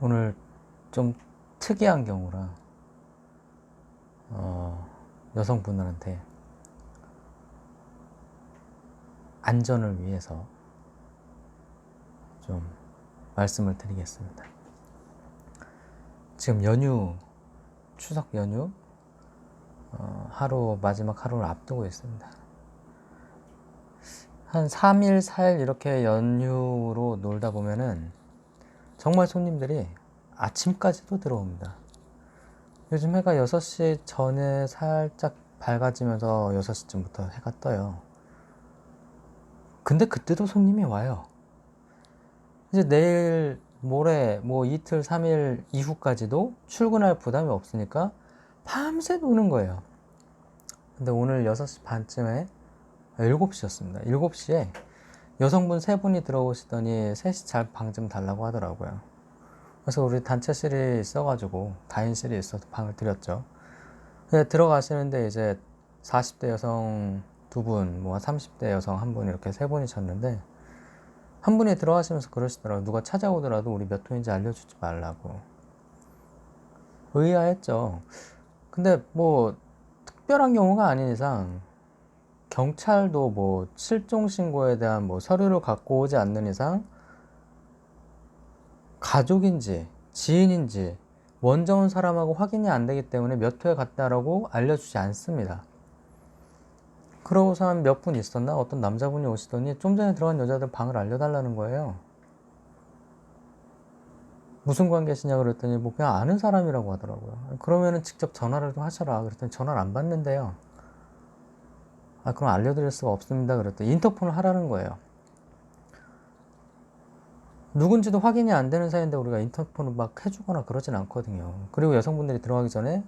오늘 좀 특이한 경우라 어, 여성분들한테 안전을 위해서 좀 말씀을 드리겠습니다. 지금 연휴, 추석 연휴, 어, 하루, 마지막 하루를 앞두고 있습니다. 한 3일, 4일 이렇게 연휴로 놀다 보면은 정말 손님들이 아침까지도 들어옵니다. 요즘 해가 6시 전에 살짝 밝아지면서 6시쯤부터 해가 떠요. 근데 그때도 손님이 와요. 이제 내일, 모레, 뭐 이틀, 3일 이후까지도 출근할 부담이 없으니까 밤새 노는 거예요. 근데 오늘 6시 반쯤에 7시였습니다. 7시에 여성분 세 분이 들어오시더니 셋이 잘 방 좀 달라고 하더라고요. 그래서 우리 단체실이 있어가지고 다인실이 있어서 방을 드렸죠. 근데 들어가시는데 이제 40대 여성 두 분, 뭐 30대 여성 한 분 이렇게 세 분이셨는데 한 분이 들어가시면서 그러시더라고요. 누가 찾아오더라도 우리 몇 호인지 알려주지 말라고. 의아했죠. 근데 뭐 특별한 경우가 아닌 이상 경찰도 뭐 실종 신고에 대한 뭐 서류를 갖고 오지 않는 이상 가족인지 지인인지 먼저 온 사람하고 확인이 안 되기 때문에 몇 호에 갔다라고 알려주지 않습니다. 그러고서 한 몇 분 있었나 어떤 남자분이 오시더니 좀 전에 들어간 여자들 방을 알려달라는 거예요. 무슨 관계시냐 그랬더니 뭐 그냥 아는 사람이라고 하더라고요. 그러면은 직접 전화를 좀 하셔라. 그랬더니 전화를 안 받는데요. 아, 그럼 알려드릴 수가 없습니다. 그랬더니 인터폰을 하라는 거예요. 누군지도 확인이 안 되는 사이인데 우리가 인터폰을 막 해주거나 그러진 않거든요. 그리고 여성분들이 들어가기 전에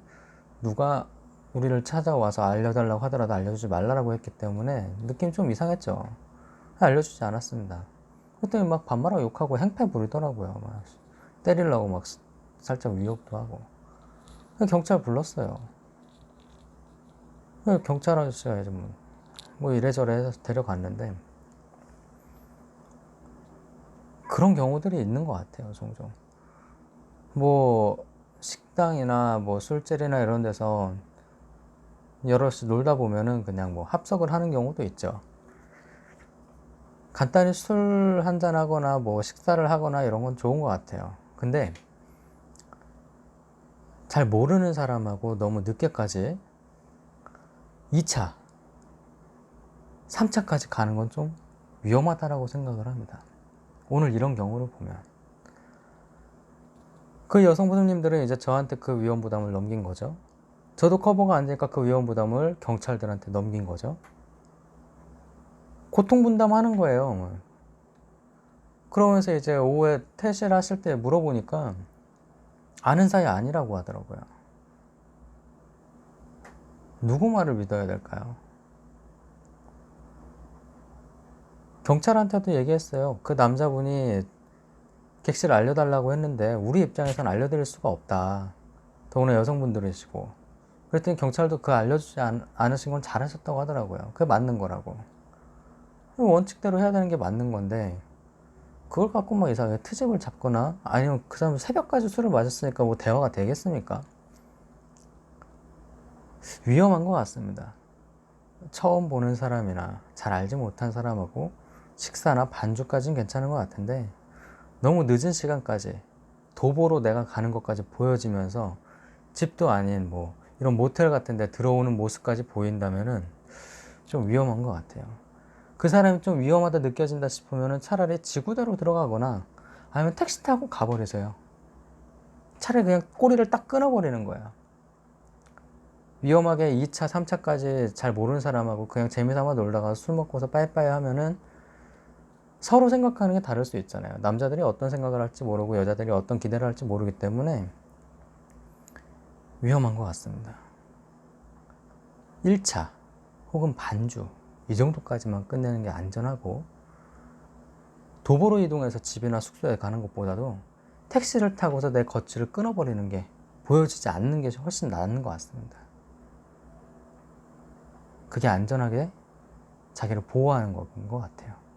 누가 우리를 찾아와서 알려달라고 하더라도 알려주지 말라고 했기 때문에 느낌 좀 이상했죠. 알려주지 않았습니다. 그랬더니 막 반말하고 욕하고 행패 부리더라고요. 막 때리려고 막 살짝 위협도 하고. 경찰 불렀어요. 경찰 아저씨가 이제 뭐, 뭐 이래저래 해서 데려갔는데 그런 경우들이 있는 것 같아요, 종종. 뭐 식당이나 뭐 술자리나 이런 데서 여럿이 놀다 보면은 그냥 뭐 합석을 하는 경우도 있죠. 간단히 술 한잔 하거나 뭐 식사를 하거나 이런 건 좋은 것 같아요. 근데 잘 모르는 사람하고 너무 늦게까지 2차, 3차까지 가는 건 좀 위험하다라고 생각을 합니다. 오늘 이런 경우를 보면. 그 여성 부모님들은 이제 저한테 그 위험 부담을 넘긴 거죠. 저도 커버가 안 되니까 그 위험 부담을 경찰들한테 넘긴 거죠. 고통 분담하는 거예요. 그러면서 이제 오후에 퇴실 하실 때 물어보니까 아는 사이 아니라고 하더라고요. 누구 말을 믿어야 될까요? 경찰한테도 얘기했어요. 그 남자분이 객실 알려달라고 했는데 우리 입장에서는 알려드릴 수가 없다. 더구나 여성분들이시고. 그랬더니 경찰도 그 알려주지 않, 않으신 건 잘하셨다고 하더라고요. 그게 맞는 거라고. 원칙대로 해야 되는 게 맞는 건데 그걸 갖고 막 이상하게 트집을 잡거나 아니면 그 사람 새벽까지 술을 마셨으니까 뭐 대화가 되겠습니까? 위험한 것 같습니다. 처음 보는 사람이나 잘 알지 못한 사람하고 식사나 반주까지는 괜찮은 것 같은데 너무 늦은 시간까지 도보로 내가 가는 것까지 보여지면서 집도 아닌 뭐 이런 모텔 같은 데 들어오는 모습까지 보인다면은 좀 위험한 것 같아요. 그 사람이 좀 위험하다 느껴진다 싶으면은 차라리 지구대로 들어가거나 아니면 택시 타고 가버리세요. 차라리 그냥 꼬리를 딱 끊어버리는 거야. 위험하게 2차, 3차까지 잘 모르는 사람하고 그냥 재미삼아 놀다가 술 먹고서 빠이빠이 하면은 서로 생각하는 게 다를 수 있잖아요. 남자들이 어떤 생각을 할지 모르고 여자들이 어떤 기대를 할지 모르기 때문에 위험한 것 같습니다. 1차 혹은 반주 이 정도까지만 끝내는 게 안전하고 도보로 이동해서 집이나 숙소에 가는 것보다도 택시를 타고서 내 거취를 끊어버리는 게 보여지지 않는 게 훨씬 나은 것 같습니다. 그게 안전하게 자기를 보호하는 것인 것 같아요.